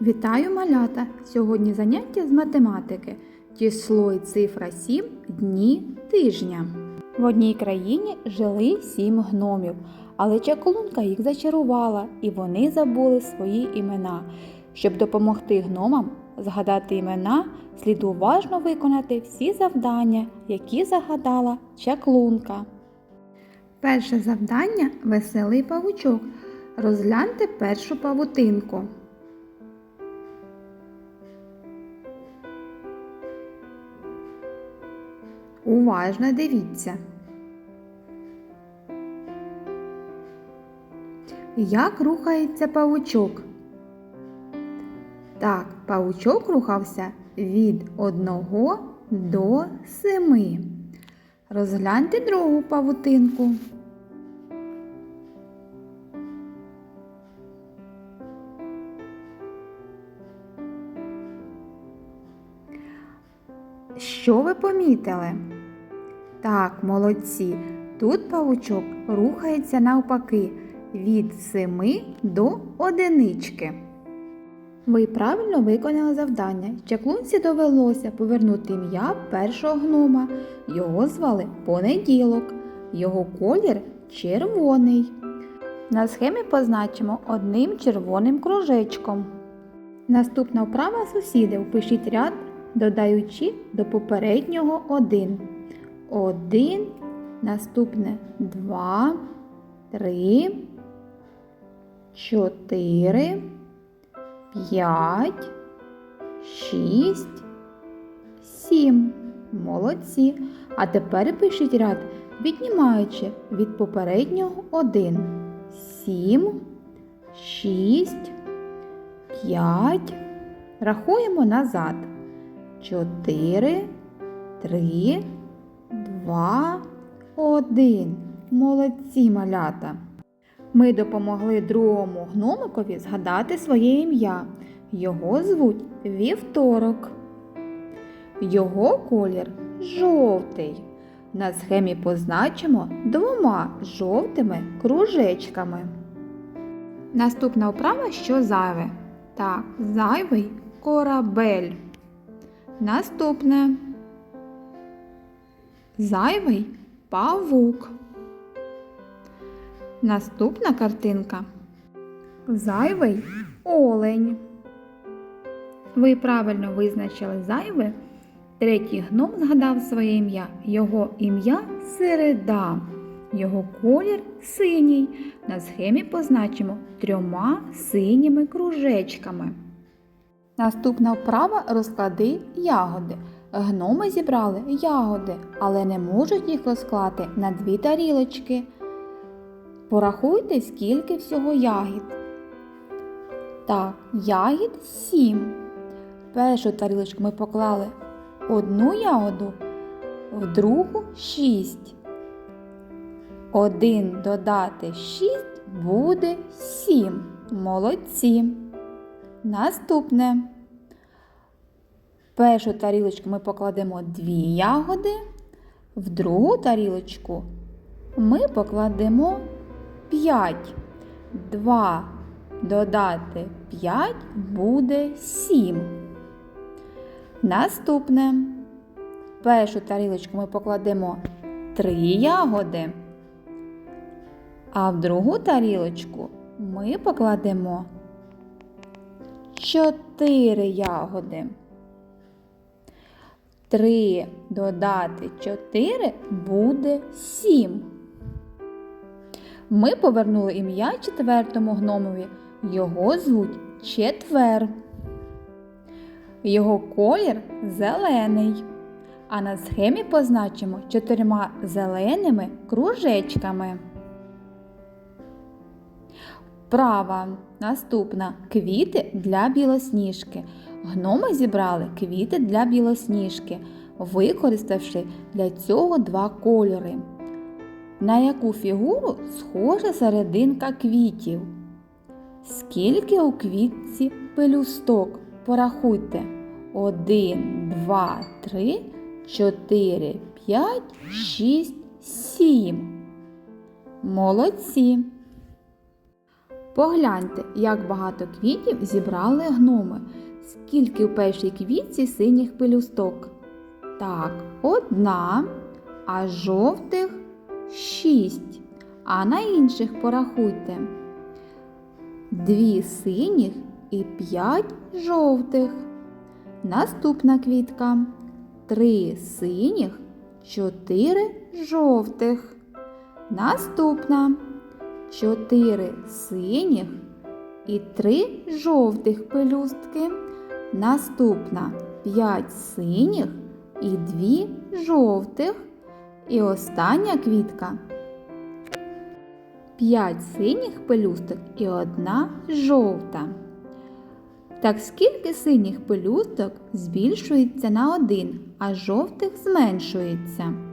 Вітаю малята! Сьогодні заняття з математики. Число і цифра 7 дні тижня. В одній країні жили сім гномів, але чаклунка їх зачарувала, і вони забули свої імена. Щоб допомогти гномам згадати імена, слід уважно виконати всі завдання, які загадала чаклунка. Перше завдання веселий павучок. Розгляньте першу павутинку. Уважно дивіться. Як рухається павучок? Так, павучок рухався від 1 до 7. Розгляньте другу павутинку. Що ви помітили? Так, молодці. Тут павучок рухається навпаки від 7 до одинички. Ви правильно виконали завдання. Чаклунці довелося повернути ім'я першого гнома. Його звали Понеділок. Його колір червоний. На схемі позначимо одним червоним кружечком. Наступна вправа сусіди впишіть ряд, додаючи до попереднього один. Один, наступне два, три, чотири, п'ять, шість, сім. Молодці. А тепер пишіть ряд, віднімаючи від попереднього один. Сім, шість, п'ять. Рахуємо назад. Чотири, три, два, один. Молодці малята. Ми допомогли другому гномикові згадати своє ім'я. Його звуть Вівторок. Його колір жовтий. На схемі позначимо двома жовтими кружечками. Наступна вправа що зайве? Так, зайвий корабель. Наступне. Зайвий павук. Наступна картинка. Зайвий олень. Ви правильно визначили зайве. Третій гном згадав своє ім'я. Його ім'я середа. Його колір синій. На схемі позначимо трьома синіми кружечками. Наступна вправа розклади ягоди. Гноми зібрали ягоди, але не можуть їх розклати на дві тарілочки. Порахуйте, скільки всього ягід. Так, ягід сім. Першу тарілочку ми поклали одну ягоду, в другу шість. Один додати шість буде сім. Молодці. Наступне. Першу тарілочку ми покладемо дві ягоди, в другу тарілочку ми покладемо 5. 2 додати 5 буде 7. Наступне. Першу тарілочку ми покладемо 3 ягоди, а в другу тарілочку ми покладемо 4 ягоди. 3 додати 4 буде 7. Ми повернули ім'я четвертому гномові. Його звуть Четвер. Його колір зелений. А на схемі позначимо чотирма зеленими кружечками. Права. Наступна квіти для білосніжки. Гноми зібрали квіти для білосніжки, використавши для цього два кольори. На яку фігуру схожа серединка квітів? Скільки у квітці пелюсток? Порахуйте. Один, два, три, чотири, п'ять, шість, сім. Молодці. Погляньте, як багато квітів зібрали гноми. Скільки в першій квітці синіх пелюсток? Так, одна, а жовтих шість. А на інших порахуйте. Дві синіх і п'ять жовтих. Наступна квітка. Три синіх, чотири жовтих. Наступна. Чотири синіх і три жовтих пелюстки. Наступна п'ять синіх і дві жовтих. І остання квітка. П'ять синіх пелюсток і одна жовта. Так скільки синіх пелюсток збільшується на один, а жовтих зменшується.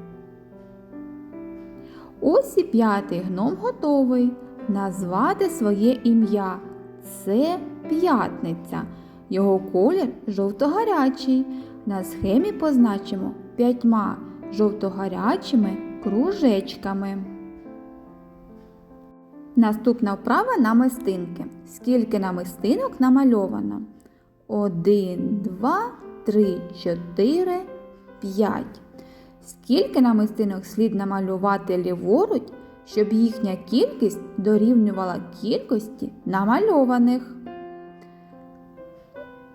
Ось і п'ятий гном готовий назвати своє ім'я. Це п'ятниця. Його колір жовто-гарячий. На схемі позначимо п'ятьма жовто-гарячими кружечками. Наступна вправа намистинки. Скільки намистинок намальовано? Один, два, три, чотири, п'ять. Скільки намистинок слід намалювати ліворуч, щоб їхня кількість дорівнювала кількості намальованих?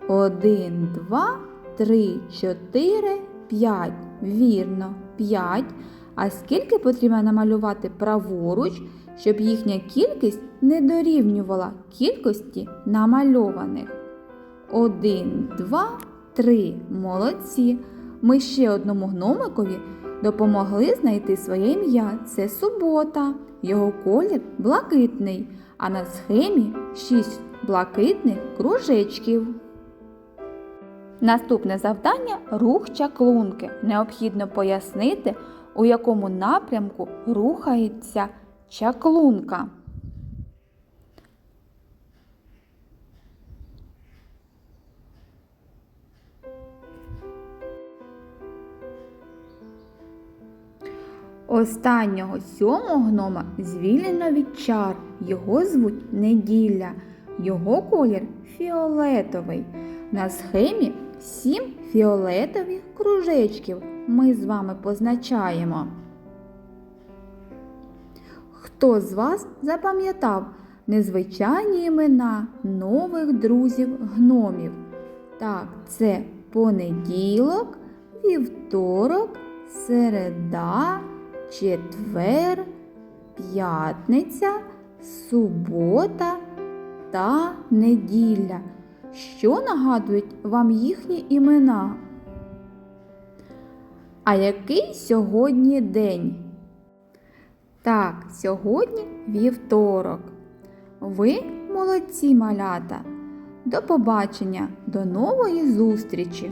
Один, два, три, чотири, п'ять. Вірно, п'ять. А скільки потрібно намалювати праворуч, щоб їхня кількість не дорівнювала кількості намальованих? Один, два, три. Молодці. Ми ще одному гномикові допомогли знайти своє ім'я. Це субота. Його колір блакитний, а на схемі шість блакитних кружечків. Наступне завдання рух чаклунки. Необхідно пояснити, у якому напрямку рухається чаклунка. Останнього сьомого гнома звільнено від чар. Його звуть Неділя. Його колір фіолетовий. На схемі сім фіолетових кружечків ми з вами позначаємо. Хто з вас запам'ятав незвичайні імена нових друзів гномів? Так, це понеділок, вівторок, середа, четвер, п'ятниця, субота та неділя. Що нагадують вам їхні імена? А який сьогодні день? Так, сьогодні вівторок. Ви молодці малята. До побачення, до нової зустрічі!